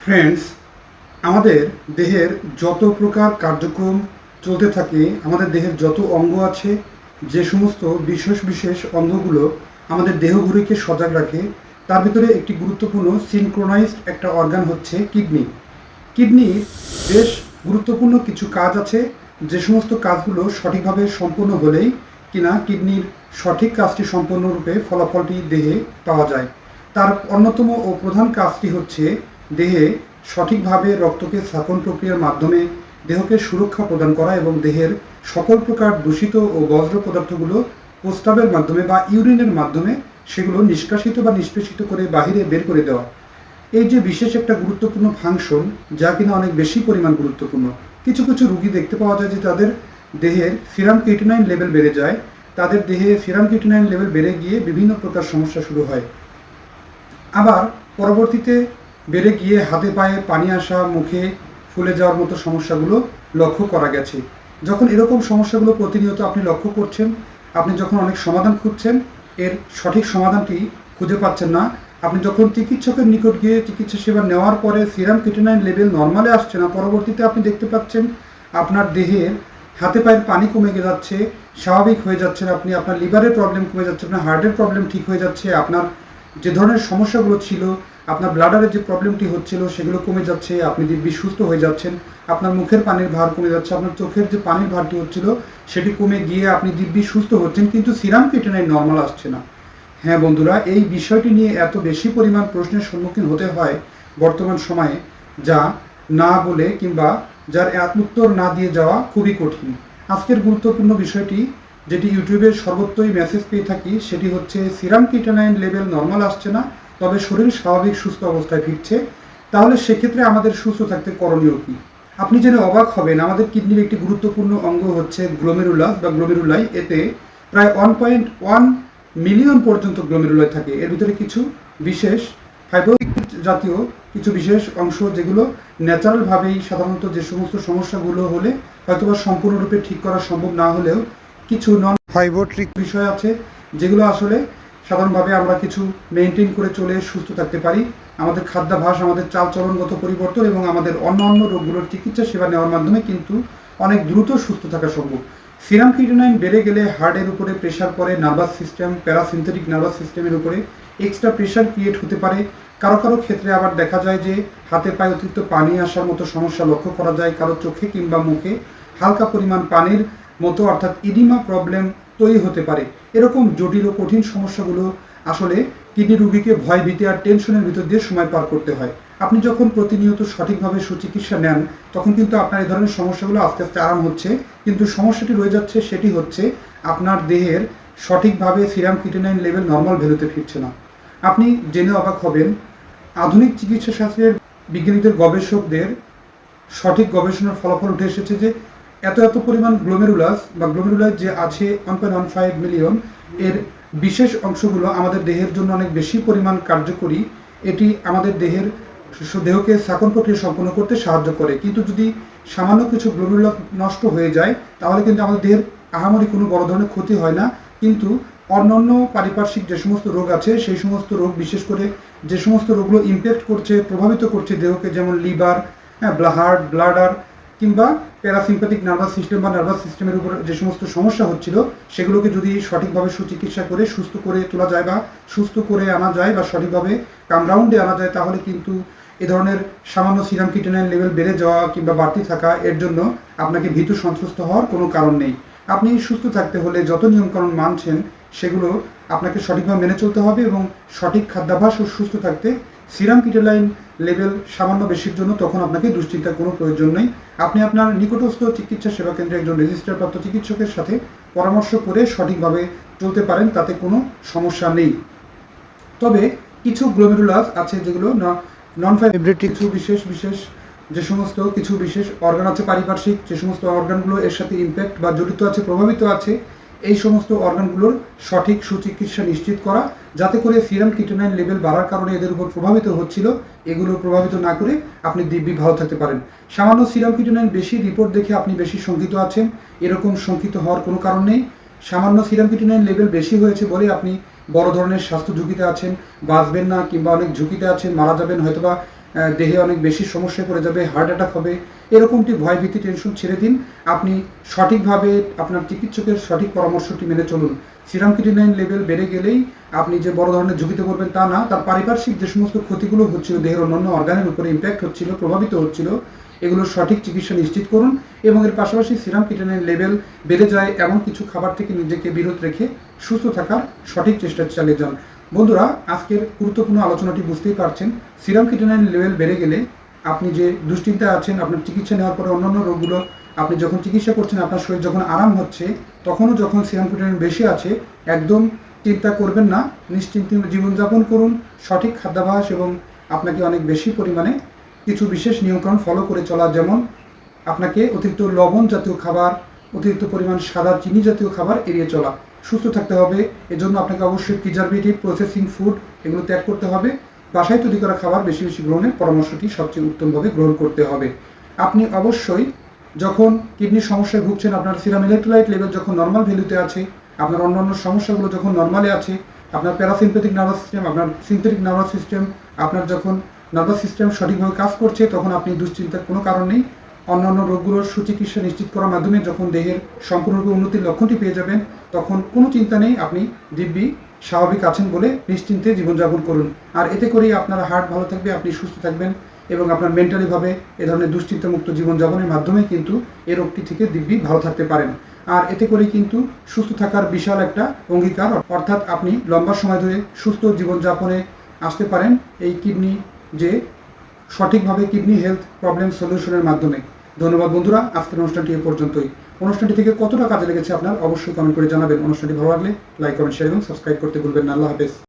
Friends আমাদের দেহের যত প্রকার কার্যক্রম চলতে থাকে, আমাদের দেহের যত অঙ্গ আছে, যে সমস্ত বিশেষ বিশেষ অঙ্গগুলো আমাদের দেহঘড়িকে সজাগ রাখে, তার ভিতরে একটি গুরুত্বপূর্ণ সিনক্রোনাইজড একটা অর্গান হচ্ছে কিডনি কিডনির বেশ গুরুত্বপূর্ণ কিছু কাজ আছে, যে সমস্ত কাজগুলো সঠিকভাবে সম্পূর্ণ হলেই কিনা কিডনির সঠিক কাজটি সম্পূর্ণরূপে ফলাফলটি দেহে পাওয়া যায়। তার অন্যতম ও প্রধান কাজটি হচ্ছে দেহে সঠিকভাবে রক্তকে স্থাপন প্রক্রিয়ার মাধ্যমে দেহকে সুরক্ষা প্রদান করা এবং দেহের সকল প্রকার দূষিত ও বজ্র পদার্থগুলো প্রস্তাবের মাধ্যমে বা ইউরিনের মাধ্যমে সেগুলো নিষ্কাশিত বা নিষ্পেষিত করে বাহিরে বের করে দেওয়া। এই যে বিশেষ একটা গুরুত্বপূর্ণ ফাংশন যা কিনা অনেক বেশি পরিমাণ গুরুত্বপূর্ণ। কিছু কিছু রুগী দেখতে পাওয়া যায় যে তাদের দেহের সিরাম কিটিনাইন লেভেল বেড়ে যায়। তাদের দেহে সিরাম কিটিনাইন লেভেল বেড়ে গিয়ে বিভিন্ন প্রকার সমস্যা শুরু হয়। আবার পরবর্তীতে বেড়ে গিয়ে হাতে পায়ে পানি আসা, মুখে ফুলে যাওয়ার মতো সমস্যাগুলো লক্ষ্য করা গেছে। যখন এরকম সমস্যাগুলো প্রতিনিয়ত আপনি লক্ষ্য করছেন, আপনি যখন অনেক সমাধান খুঁজছেন, এর সঠিক সমাধানটি খুঁজে পাচ্ছেন না। আপনি যখন চিকিৎসকের নিকট গিয়ে চিকিৎসা সেবা নেওয়ার পরে সিরাম কিটোনাইন লেভেল নর্মালে আসছে না, পরবর্তীতে আপনি দেখতে পাচ্ছেন আপনার দেহের হাতে পায়ের পানি কমে যাচ্ছে, স্বাভাবিক হয়ে যাচ্ছেন আপনি, আপনার লিভারের প্রবলেম কমে যাচ্ছে, আপনার হার্টের প্রবলেম ঠিক হয়ে যাচ্ছে, আপনার যে ধরনের সমস্যাগুলো ছিল, আপনার ব্লাডারের যে প্রবলেমটি হচ্ছিল, সেগুলো কমে যাচ্ছে, আপনি দিব্যি সুস্থ হয়ে যাচ্ছেন, আপনার মুখের পানির ভার কমে যাচ্ছে, আপনার চোখের যে পানির ভারটি হচ্ছিল, সেটি কমে গিয়ে আপনি দিব্যি সুস্থ হচ্ছেন, কিন্তু সিরাম কেটেনাই নর্মাল আসছে না। হ্যাঁ বন্ধুরা, এই বিষয়টি নিয়ে এত বেশি পরিমাণ প্রশ্নের সম্মুখীন হতে হয় বর্তমান সময়ে, যা না বলে কিংবা যার এক উত্তর না দিয়ে যাওয়া খুবই কঠিন। আজকের গুরুত্বপূর্ণ বিষয়টি যেটি ইউটিউবে সর্বত্রই মেসেজ পেয়ে থাকি, সেটি হচ্ছে, সিরাম কিটোনাইন লেভেল নর্মাল আসছে না? তবে শরীর স্বাভাবিক, সুস্থ অবস্থায় ফিরছে। তাহলে সেক্ষেত্রে আমাদের সুস্থ থাকতে করণীয় কী? আপনি জেনে অবাক হবেন, আমাদের কিডনির একটি গুরুত্বপূর্ণ অঙ্গ হচ্ছে গ্লোমেরুলাস বা গ্লোমেরুলাই এতে প্রায় ওয়ান পয়েন্ট ওয়ান মিলিয়ন পর্যন্ত গ্লোমেরুলাই থাকে। এর ভিতরে কিছু বিশেষ ফাইব্রিক জাতীয় কিছু বিশেষ অংশ যেগুলো ন্যাচারালভাবেই সাধারণত যে সমস্ত সমস্যাগুলো হলে হয়তোবা সম্পূর্ণরূপে ঠিক করা সম্ভব না হলেও কিছু নন ফাইবোট্রিক বিষয় আছে, যেগুলো আসলে সাধারণভাবে আমরা কিছু মেনটেন করে চলে সুস্থ থাকতে পারি। আমাদের খাদ্যাভাস আমাদের চালচলনগত পরিবর্তন এবং আমাদের অন্য অন্য রোগগুলোর চিকিৎসা সেবা নেওয়ার মাধ্যমে কিন্তু অনেক দ্রুত সুস্থ থাকা সম্ভব। সিরাম কিটোনাইন বেড়ে গেলে হার্টের উপরে প্রেশার পড়ে নার্ভাস সিস্টেম প্যারাসিনথেটিক নার্ভাস সিস্টেমের উপরে এক্সট্রা প্রেশার ক্রিয়েট হতে পারে। কারও কারও ক্ষেত্রে আবার দেখা যায় যে হাতে পায়ে অতিরিক্ত পানি আসার মতো সমস্যা লক্ষ্য করা যায়। কারও চোখে কিংবা মুখে হালকা পরিমাণ পানির মতো অর্থাৎ ইডিমা প্রবলেম তৈরি হতে পারে। এরকম জটিল ও কঠিন সমস্যাগুলো আসলে কিডনি রুগীকে ভয়, ভীতি আর টেনশনের ভিতর দিয়ে সময় পার করতে হয়। আপনি যখন প্রতিনিয়ত সঠিকভাবে সুচিকিৎসা নেন, তখন কিন্তু আপনার এই ধরনের সমস্যাগুলো আস্তে আস্তে আরাম হচ্ছে। কিন্তু সমস্যাটি রয়ে যাচ্ছে সেটি হচ্ছে আপনার দেহের সঠিকভাবে সিরাম কিটোনাইন লেভেল নর্মাল ভ্যালুতে ফিরছে না। আপনি জেনে অবাক হবেন, আধুনিক চিকিৎসা শাস্ত্রের বিজ্ঞানীদের গবেষকদের সঠিক গবেষণার ফলাফল উঠে এসেছে যে এত এত পরিমাণ গ্লোমেরুলাস বা গ্লোমেরুলাস যে আছে one point one five million এর বিশেষ অংশগুলো আমাদের দেহের জন্য অনেক বেশি পরিমাণ কার্যকরী। এটি আমাদের দেহের দেহকে শাকন প্রক্রিয়া সম্পন্ন করতে সাহায্য করে। কিন্তু যদি সামান্য কিছু গ্লোমেরুলাস নষ্ট হয়ে যায়, তাহলে কিন্তু আমাদের দেহের আহামরি কোনো বড় ধরনের ক্ষতি হয় না। কিন্তু অন্যান্য পারিপার্শ্বিক যে সমস্ত রোগ আছে, সেই সমস্ত রোগ বিশেষ করে যে সমস্ত রোগগুলো ইমপ্যাক্ট করছে, প্রভাবিত করছে দেহকে, যেমন লিভার হ্যাঁ হার্ট ব্লাডার কিংবা প্যারাসিম্প্যাথিক নার্ভাস সিস্টেম বা নার্ভাস সিস্টেমের উপর যে সমস্ত সমস্যা হচ্ছিল, সেগুলোকে যদি সঠিকভাবে সুচিকিৎসা করে, সুস্থ করে তোলা যায় বা সুস্থ করে আনা যায় বা সঠিকভাবে কামরাউন্ডে আনা যায়, তাহলে কিন্তু এ ধরনের সামান্য সিরাম কিটোনাইন লেভেল বেড়ে যাওয়া কিংবা বাড়তি থাকা এর জন্য আপনাকে ভীতু সন্ত্রস্ত হওয়ার কোনো কারণ নেই। আপনি সুস্থ থাকতে হলে যত নিয়মকানুন মানছেন, সেগুলো আপনাকে সঠিকভাবে মেনে চলতে হবে এবং সঠিক খাদ্যাভ্যাস ও সুস্থ থাকতে সিরাম কিটোলাইন লেভেল সামান্য বেশির জন্য তখন আপনাকে দুশ্চিন্তার কোনো প্রয়োজন নেই। আপনি আপনার নিকটস্থ চিকিৎসা সেবা কেন্দ্রে একজন রেজিস্টার প্রাপ্ত চিকিৎসকের সাথে পরামর্শ করে সঠিকভাবে চলতে পারেন তাতে কোনো সমস্যা নেই। তবে কিছু গ্লোমেরুলাস আছে যেগুলো নন ফাইব্রেটিক কিছু বিশেষ বিশেষ যে সমস্ত কিছু বিশেষ অর্গান আছে পারিপার্শ্বিক যে সমস্ত অর্গানগুলো এর সাথে ইম্প্যাক্ট বা জড়িত আছে প্রভাবিত আছে এই সমস্ত অর্গানগুলোর সঠিক সুচিকিৎসা নিশ্চিত করা, যাতে করে সিরাম কিটোনাইন লেভেল বাড়ার কারণে এদের উপর প্রভাবিত হচ্ছিল, এগুলো প্রভাবিত না করে আপনি দিব্যি ভালো থাকতে পারেন। সামান্য সিরাম কিটোনাইন বেশি রিপোর্ট দেখে আপনি বেশি শঙ্কিত আছেন, এরকম শঙ্কিত হওয়ার কোনো কারণ নেই। সামান্য সিরাম কিটোনাইন লেভেল বেশি হয়েছে বলে আপনি বড় ধরনের স্বাস্থ্য ঝুঁকিতে আছেন, বাঁচবেন না কিংবা অনেক ঝুঁকিতে আছেন, মারা যাবেন, হয়তোবা দেহে অনেক বেশি সমস্যায় পড়ে যাবে হার্ট অ্যাটাক হবে, এরকমটি ভয় ভীতি টেনশন ছেড়ে দিন। আপনি সঠিকভাবে আপনার চিকিৎসকের সঠিক পরামর্শটি মেনে চলুন। সিরাম ক্রিটিনাইন লেভেল বেড়ে গেলেই আপনি যে বড় ধরনের ঝুঁকিতে পড়বেন তা না, তার পারিপার্শ্বিক যে সমস্ত ক্ষতিগুলো হচ্ছিল, দেহের অন্যান্য অর্গানের উপরে ইম্প্যাক্ট হচ্ছিল, প্রভাবিত হচ্ছিল, এগুলোর সঠিক চিকিৎসা নিশ্চিত করুন এবং এর পাশাপাশি সিরাম কিটানের লেভেল বেড়ে যায়, এমন কিছু খাবার থেকে নিজেকে বিরত রেখে সুস্থ থাকার সঠিক চেষ্টা চালিয়ে যান। বন্ধুরা, আজকের গুরুত্বপূর্ণ আলোচনাটি বুঝতেই পারছেন, সিরাম কিটানাইন লেভেল বেড়ে গেলে আপনি যে দুশ্চিন্তায় আছেন, আপনার চিকিৎসা নেওয়ার পরে অন্যান্য রোগগুলো, আপনি যখন চিকিৎসা করছেন, আপনার শরীর যখন আরাম হচ্ছে, তখনও যখন সিরাম কিটানাইন বেশি আছে, একদম চিন্তা করবেন না, নিশ্চিন্তে জীবনযাপন করুন, সঠিক খাদ্যাভ্যাস এবং আপনাকে অনেক বেশি পরিমাণে কিছু বিশেষ নিয়মকানুন ফলো করে চলা যেমন আপনাকে অতিরিক্ত লবণ জাতীয় খাবার, অতিরিক্ত পরিমাণ সাদা চিনি জাতীয় খাবার এড়িয়ে চলা। সুস্থ থাকতে হবে। এজন্য আপনাকে অবশ্যই প্রিজারভেটিভ প্রসেসিং ফুড এগুলো ত্যাগ করতে হবে। বাসায় তৈরি করা খাবার বেশি বেশি গ্রহণের পরামর্শটি সবচেয়ে উত্তমভাবে গ্রহণ করতে হবে। আপনি অবশ্যই যখন কিডনির সমস্যায় ভুগছেন, আপনার সিরাম ইলেকট্রোলাইট লেভেল যখন নর্মাল ভ্যালুতে আছে, আপনার অন্যান্য সমস্যাগুলো যখন নর্মালে আছে, আপনার প্যারাসিম্পেথিক নার্ভাস সিস্টেম আপনার সিনথেটিক নার্ভাস সিস্টেম আপনার যখন নার্ভাস সিস্টেম সঠিকভাবে কাজ করছে, তখন আপনি দুশ্চিন্তার কোনো কারণ নেই। অন্যান্য রোগগুলোর সুচিকিৎসা নিশ্চিত করার মাধ্যমে যখন দেহের সম্পূর্ণরূপে উন্নতির লক্ষণটি পেয়ে যাবেন, তখন কোনো চিন্তা নেই, আপনি দিব্যি, স্বাভাবিক আছেন বলে নিশ্চিন্তে জীবনযাপন করুন। আর এতে করেই আপনার হার্ট ভালো থাকবে, আপনি সুস্থ থাকবেন এবং আপনার মেন্টালিভাবে এ ধরনের দুশ্চিন্তামুক্ত জীবনযাপনের মাধ্যমে কিন্তু এ রোগটি থেকে দিব্যি ভালো থাকতে পারেন। আর এতে করে কিন্তু সুস্থ থাকার বিশাল একটা অঙ্গীকার, অর্থাৎ আপনি লম্বা সময় ধরে সুস্থ জীবনযাপনে আসতে পারেন এই কিডনি যে সঠিকভাবে কিডনি হেলথ প্রবলেম সলিউশনের মাধ্যমে। ধন্যবাদ বন্ধুরা, আজকের অনুষ্ঠানটি এ পর্যন্তই। অনুষ্ঠানটি থেকে কতটা কাজে লেগেছে আপনার অবশ্যই কমেন্ট করে জানাবেন। অনুষ্ঠানটি ভালো লাগলে লাইক কমেন্ট শেয়ার এবং সাবস্ক্রাইব করতে ভুলবেন না। আল্লাহ হাফেজ।